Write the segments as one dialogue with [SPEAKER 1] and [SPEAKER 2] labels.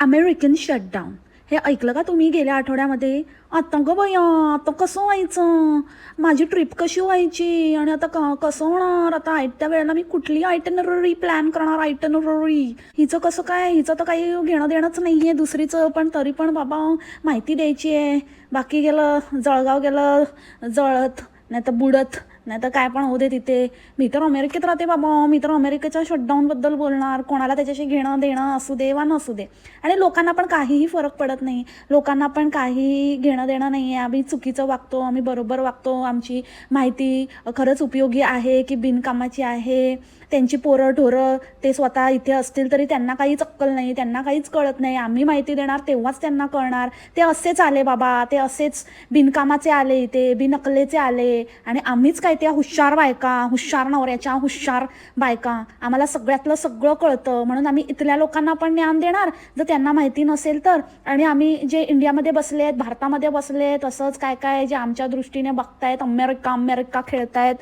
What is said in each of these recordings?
[SPEAKER 1] American shutdown हे ऐकलं का तुम्ही गेल्या आठवड्यामध्ये? आता गं बया आता कसं व्हायचं? माझी ट्रिप कशी व्हायची? आणि आता क कसं होणार? आता आयत्या वेळेला मी कुठली आयटनररी प्लॅन करणार? आयटनररी हिचं कसं काय? हिचं तर काही घेणं देणंच नाही आहे दुसरीचं. पण तरी पण बाबा माहिती द्यायची आहे बाकी गेलं जळगाव गेलं जळत नाही तर बुडत. नाही तर काय पण होऊ दे तिथे. मी तर अमेरिकेत राहते बाबा. मी तर अमेरिकेच्या शटडाऊनबद्दल बोलणार. कोणाला त्याच्याशी घेणं देणं असू दे वा नसू दे. आणि लोकांना पण काहीही फरक पडत नाही. लोकांना पण काहीही घेणं देणं नाही आहे आम्ही चुकीचं वागतो आम्ही बरोबर वागतो. आमची माहिती खरंच उपयोगी आहे की बिनकामाची आहे? त्यांची पोरं ढोरं ते स्वतः इथे असतील तरी त्यांना काहीच अक्कल नाही त्यांना काहीच कळत नाही. आम्ही माहिती देणार तेव्हाच त्यांना कळणार. ते असेच आले बाबा. ते असेच बिनकामाचे आले इथे बिनकलेचे आले. आणि आम्हीच काही त्या हुशार बायका हुशार नवऱ्याच्या हुशार बायका. आम्हाला सगळ्यातलं सगळं कळतं. म्हणून आम्ही इथल्या लोकांना पण ज्ञान देणार. जर त्यांना माहिती नसेल तर. आणि आम्ही जे इंडियामध्ये बसले आहेत भारतामध्ये बसले आहेत काय काय जे आमच्या दृष्टीने बघतायत अमेरिका अमेरिका खेळतायत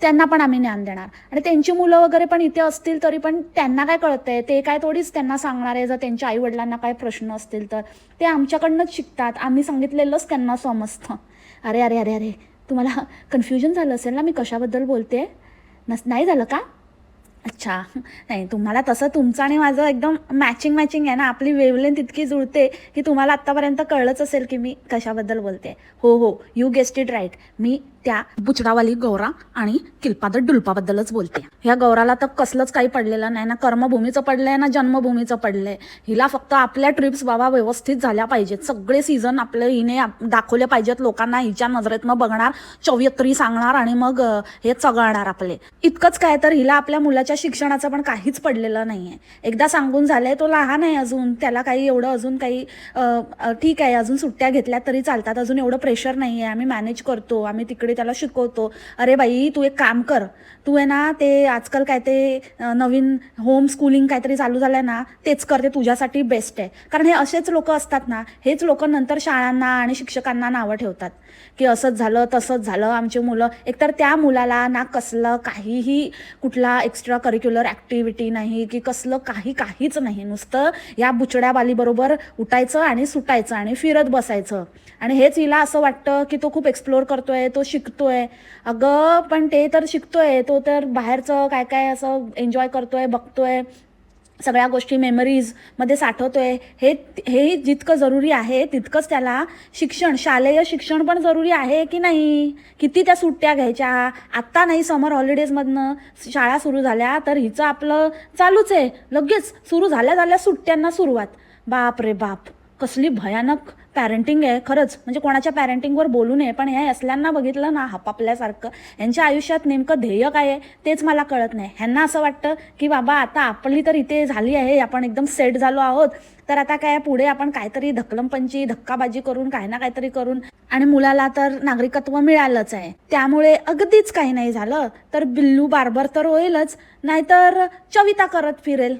[SPEAKER 1] त्यांना पण आम्ही ज्ञान देणार. आणि त्यांची मुलं वगैरे पण इथे असतील तरी पण त्यांना काय कळतंय? ते काय थोडीच त्यांना सांगणार आहे. जर त्यांच्या आईवडिलांना काय प्रश्न असतील तर. ते आमच्याकडनंच शिकतात. आम्ही सांगितलेलंच त्यांना समजतं. अरे अरे अरे अरे. तुम्हाला कन्फ्युजन झालं असेल ना मी कशाबद्दल बोलते नस नाही झालं का? अच्छा नाही तुम्हाला तसं तुमचं आणि माझं एकदम मॅचिंग मॅचिंग आहे ना. आपली वेवलेंथ इतकी जुळते की तुम्हाला आत्तापर्यंत कळलंच असेल की मी कशाबद्दल बोलते हो हो यू गेस्ट इट राईट मी त्या बुचडावाली गौरा आणि किल्पादर डुलपाबद्दलच बोलते ह्या गौराला तर कसलंच काही पडलेलं नाही ना. कर्मभूमीचं पडलंय ना जन्मभूमीचं पडलंय. हिला फक्त आपल्या ट्रिप्स बाबा व्यवस्थित झाल्या पाहिजेत. सगळे सीझन आपले हिने दाखवले पाहिजेत लोकांना. हिच्या नजरेतनं बघणार चौयत्री सांगणार आणि मग हे चगळणार आपले. इतकंच काय तर हिला आपल्या मुलाच्या शिक्षणाचं पण काहीच पडलेलं आहे एकदा सांगून झालंय तो लहान आहे अजून त्याला काही एवढं अजून काही ठीक आहे अजून सुट्ट्या घेतल्या तरी चालतात अजून एवढं प्रेशर नाही आहे आम्ही मॅनेज करतो आम्ही तिकडे त्याला शिकवतो. अरे बाई तू एक काम कर तू आहे ना ते आजकाल काय ते नवीन होम स्कूलिंग काहीतरी चालू झालंय ना तेच कर ते तुझ्यासाठी बेस्ट आहे. कारण हे असेच लोक असतात ना हेच लोक नंतर शाळांना आणि शिक्षकांना नावं ठेवतात. की असंच झालं तसंच झालं आमची मुलं एकतर त्या मुलाला ना कसलं काहीही कुठला एक्स्ट्रा करिक्युलर ॲक्टिव्हिटी नाही की कसलं काही काहीच नाही. नुसतं या बुचड्या बालीबरोबर उठायचं आणि सुटायचं आणि फिरत बसायचं. आणि हेच हिला असं वाटतं की तो खूप एक्सप्लोअर करतोय तो शिकतोय. अगं पण ते तर शिकतोय. तो तर बाहेरचं काय काय असं एन्जॉय करतोय बघतोय. सगळ्या गोष्टी मेमरीजमध्ये साठवतोय. हे हे जितकं जरुरी आहे तितकंच त्याला शिक्षण शालेय शिक्षण पण जरुरी आहे की नाही? किती त्या सुट्ट्या घ्यायच्या? आत्ता नाही समर हॉलिडेजमधनं शाळा सुरू झाल्या तर हिचं आपलं चालूच आहे. लगेच सुरू झाल्या झाल्या सुट्ट्यांना सुरुवात. बाप रे बाप कसली भयानक पॅरेंटिंग आहे खरंच. म्हणजे कोणाच्या पॅरेंटिंगवर बोलू नये पण हे असल्यांना बघितलं ना हपापल्यासारखं. यांच्या आयुष्यात नेमकं ध्येय काय आहे तेच मला कळत नाही. ह्यांना असं वाटतं की बाबा आता आपली तर इथे झाली आहे आपण एकदम सेट झालो आहोत. तर आता काय पुढे आपण काहीतरी धक्कलमपंची धक्काबाजी करून काही ना काहीतरी करून आणि मुलाला तर नागरिकत्व मिळालंच आहे. त्यामुळे अगदीच काही नाही झालं. तर बिल्लू बार्बर तर होईलच नाहीतर चविता करत फिरेल.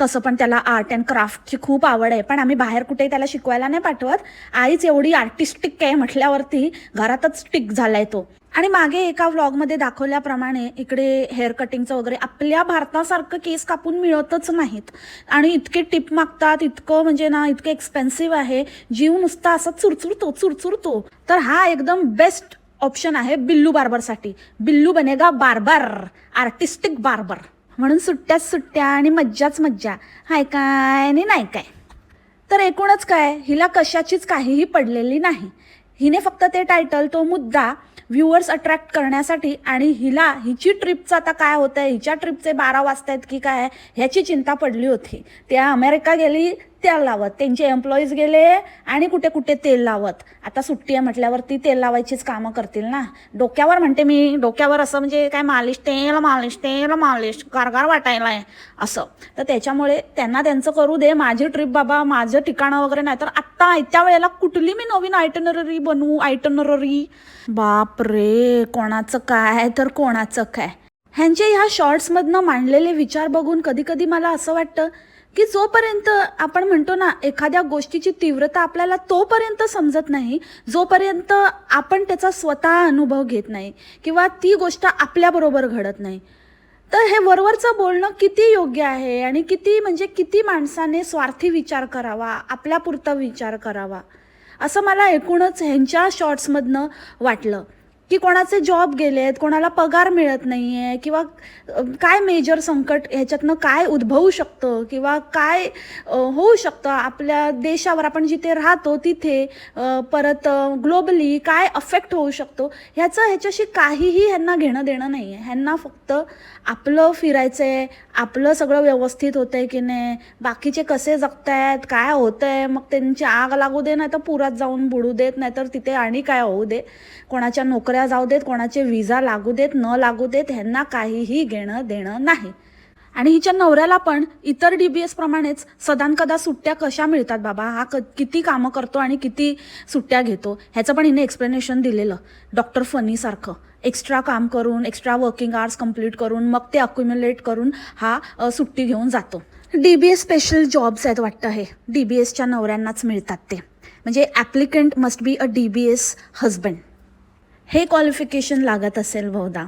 [SPEAKER 1] तसं पण त्याला आर्ट अँड क्राफ्टची खूप आवड आहे. पण आम्ही बाहेर कुठेही त्याला शिकवायला नाही पाठवत. आईच एवढी आर्टिस्टिक आहे म्हटल्यावरती घरातच स्टिक झालाय तो. आणि मागे एका व्लॉगमध्ये दाखवल्याप्रमाणे इकडे हेअर कटिंगचं वगैरे आपल्या भारतासारखं केस कापून मिळतच नाहीत. आणि इतके टिप मागतात इतकं म्हणजे ना इतकं एक्सपेन्सिव्ह आहे. जीव नुसता असा चुरचुरतो चुरचुरतो. तर हा एकदम बेस्ट ऑप्शन आहे बिल्लू बार्बरसाठी बिल्लू बनेगा बार्बर आर्टिस्टिक बार्बर म्हणून सुट्ट्याच सुट्ट्या आणि मज्जाच मज्जा. हाय काय आणि नाही काय. तर एकूणच काय हिला कशाचीच काहीही पडलेली नाही. हिने फक्त ते टायटल तो मुद्दा व्ह्युअर्स अट्रॅक्ट करण्यासाठी आणि हिला हिची ट्रिपचं आता काय होतं आहे हिच्या ट्रिपचे बारा वाजतायत की काय ह्याची चिंता पडली होती. त्या अमेरिका गेली तेल लावत. त्यांचे एम्प्लॉईज गेले आणि कुठे कुठे तेल लावत. आता सुट्टी आहे म्हटल्यावरती तेल लावायचीच कामं करतील ना. डोक्यावर म्हणते मी डोक्यावर असं म्हणजे काय मालिश तेल मालिश तेल मालिश गारगार वाटायला आहे असं. तर त्याच्यामुळे त्यांना त्यांचं करू दे माझी ट्रिप बाबा माझं ठिकाणं वगैरे नाही तर आत्ता त्या वेळेला कुठली मी नवीन आयटनररी बनवू आयटनररी बाप रे कोणाचं काय तर कोणाचं काय. ह्यांचे ह्या शॉर्ट्समधनं मांडलेले विचार बघून कधी कधी मला असं वाटतं की जोपर्यंत आपण म्हणतो ना एखाद्या गोष्टीची तीव्रता आपल्याला तोपर्यंत समजत नाही जोपर्यंत आपण त्याचा स्वतः अनुभव घेत नाही किंवा ती गोष्ट आपल्याबरोबर घडत नाही. तर हे वरवरचं बोलणं किती योग्य आहे आणि किती म्हणजे किती माणसाने स्वार्थी विचार करावा आपल्यापुरता विचार करावा असं मला एकूणच ह्यांच्या शॉर्ट्समधनं वाटलं. की कोणाचे जॉब गेलेत कोणाला पगार मिळत नाही आहे किंवा काय मेजर संकट ह्याच्यातनं काय उद्भवू शकतं किंवा काय होऊ शकतं? आपल्या देशावर आपण जिथे राहतो तिथे परत ग्लोबली काय अफेक्ट होऊ शकतो? ह्याचं ह्याच्याशी काहीही ह्यांना घेणं देणं नाही आहे ह्यांना फक्त आपलं फिरायचं आहे आपलं सगळं व्यवस्थित होतं आहे की नाही बाकीचे कसे जगतायत काय होतं आहे मग त्यांची आग लागू दे नाही तर पुरात जाऊन बुडू देत नाहीतर तिथे आणि काय होऊ दे. कोणाच्या नोकऱ्या जाऊ देत कोणाचे विजा लागू देत न लागू देत ह्यांना काहीही घेणं देणं नाही. आणि हिच्या नवऱ्याला पण इतर डी बी एस प्रमाणेच सदानकदा सुट्ट्या कशा मिळतात बाबा? हा क किती कामं करतो आणि किती सुट्ट्या घेतो? ह्याचं पण हिने एक्सप्लेनेशन दिलेलं. डॉक्टर फनीसारखं एक्स्ट्रा काम करून एक्स्ट्रा वर्किंग आवर्स कंप्लीट करून मग ते अक्युम्युलेट करून हा सुट्टी घेऊन जातो. D B S special jobs आहेत वाटतं हे. डी बी एसच्या नवऱ्यांनाच मिळतात ते. म्हणजे applicant must be a D B S husband हे क्वालिफिकेशन लागत असेल बहुधा.